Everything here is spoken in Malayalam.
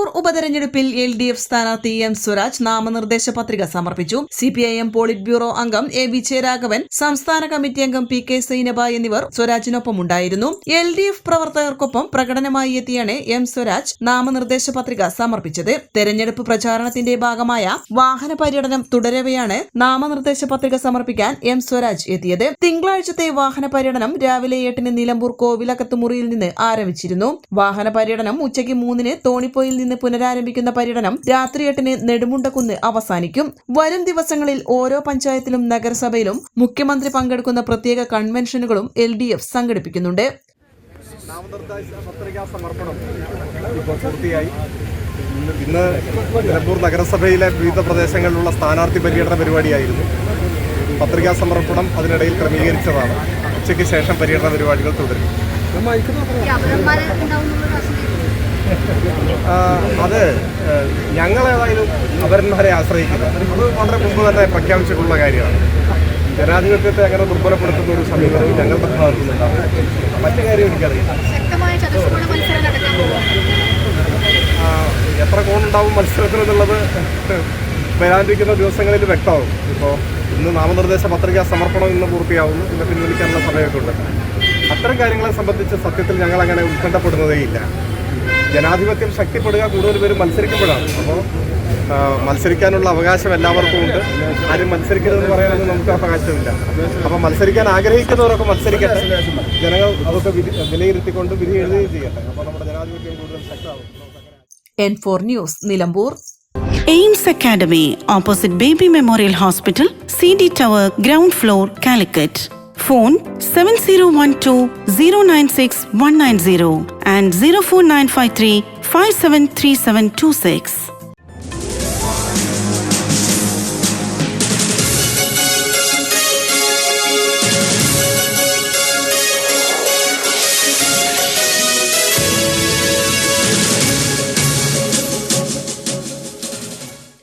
Nilambur ഉപതെരഞ്ഞെടുപ്പിൽ എൽ ഡി എഫ് സ്ഥാനാർത്ഥി എം സ്വരാജ് നാമനിർദ്ദേശ പത്രിക സമർപ്പിച്ചു. C P I M polit bureau അംഗം എ വിജയരാഘവൻ സംസ്ഥാന കമ്മിറ്റി അംഗം പി കെ സൈനബ എന്നിവർ സ്വരാജിനൊപ്പം ഉണ്ടായിരുന്നു എൽ ഡി എഫ് പ്രവർത്തകർക്കൊപ്പം പ്രകടനമായി എത്തിയാണ് എം സ്വരാജ് നാമനിർദ്ദേശ പത്രിക സമർപ്പിച്ചത്. തെരഞ്ഞെടുപ്പ് പ്രചാരണത്തിന്റെ ഭാഗമായ വാഹന പര്യടനം തുടരവെയാണ് നാമനിർദ്ദേശ പത്രിക സമർപ്പിക്കാൻ എം സ്വരാജ് എത്തിയത്. തിങ്കളാഴ്ചത്തെ വാഹന പര്യടനം രാവിലെ എട്ടിന് നിലമ്പൂർ കോവിലകത്ത് മുറിയിൽ നിന്ന് ആരംഭിച്ചിരുന്നു. വാഹന പര്യടനം ഉച്ചയ്ക്ക് മൂന്നിന് തോണിപ്പോയിൽ നിന്ന് പുനരാരംഭിക്കുന്ന പര്യടനം രാത്രി എട്ടിന് നെടുമുണ്ടക്കുന്ന് അവസാനിക്കും. വരും ദിവസങ്ങളിൽ ഓരോ പഞ്ചായത്തിലും നഗരസഭയിലും മുഖ്യമന്ത്രി പങ്കെടുക്കുന്ന പ്രത്യേക കൺവെൻഷനുകളും എൽ ഡി എഫ് സംഘടിപ്പിക്കുന്നുണ്ട് ഇന്ന് ഇന്ന് നിലമ്പൂർ നഗരസഭയിലെ വിവിധ പ്രദേശങ്ങളിലുള്ള സ്ഥാനാർത്ഥി പര്യടന പരിപാടിയായിരുന്നു. പത്രികാ സമർപ്പണം അതിനിടയിൽ ക്രമീകരിച്ചതാണ്. ഉച്ചയ്ക്ക് ശേഷം പര്യടന പരിപാടികൾ തുടരും. അത് ഞങ്ങളേതായാലും അവരന്മാരെ ആശ്രയിക്കുന്നത് അത് വളരെ മുമ്പ് തന്നെ പ്രഖ്യാപിച്ചിട്ടുള്ള കാര്യമാണ്. ജനാധിപത്യത്തെ അങ്ങനെ ദുർബലപ്പെടുത്തുന്ന ഒരു സമീപനവും ഞങ്ങളുടെ ഭാഗത്തു നിന്നുണ്ടാവും മറ്റു കാര്യം എനിക്കറിയാം എത്ര കോണുണ്ടാവും മത്സരത്തിൽ എന്നുള്ളത് വരാനിരിക്കുന്ന ദിവസങ്ങളിൽ വ്യക്തമാവും ഇപ്പോൾ ഇന്ന് നാമനിർദ്ദേശ പത്രിക സമർപ്പണം ഇന്ന് പൂർത്തിയാവുന്നു. ഇന്ന് പിൻവലിക്കാനുള്ള സമയമൊക്കെ ഉണ്ട് അത്തരം കാര്യങ്ങളെ സംബന്ധിച്ച് സത്യത്തിൽ ഞങ്ങൾ അങ്ങനെ ഉത്കണ്ഠപ്പെടുന്നതേയില്ല. ജനാധിപത്യം ശക്തിപ്പെടുക കൂടുതൽ പേര് മത്സരിക്കുമ്പോഴാണ്. അപ്പോൾ മത്സരിക്കാനുള്ള അവകാശം എല്ലാവർക്കും ഉണ്ട്. ആരും മത്സരിക്കരുതെന്ന് പറയാനൊന്നും നമുക്ക് അവകാശമില്ല. അപ്പോൾ മത്സരിക്കാൻ ആഗ്രഹിക്കുന്നവരൊക്കെ മത്സരിക്കട്ടെ. ജനങ്ങൾ അതൊക്കെ വിധി വിലയിരുത്തിക്കൊണ്ട് വിധി എഴുതുകയും ചെയ്യട്ടെ. അപ്പോൾ നമ്മുടെ ജനാധിപത്യം കൂടുതൽ ശക്തമാകും. N four news Nilambur aims academy opposite baby memorial hospital C D tower ground floor Calicut Phone 7012 096 and 04953 573726.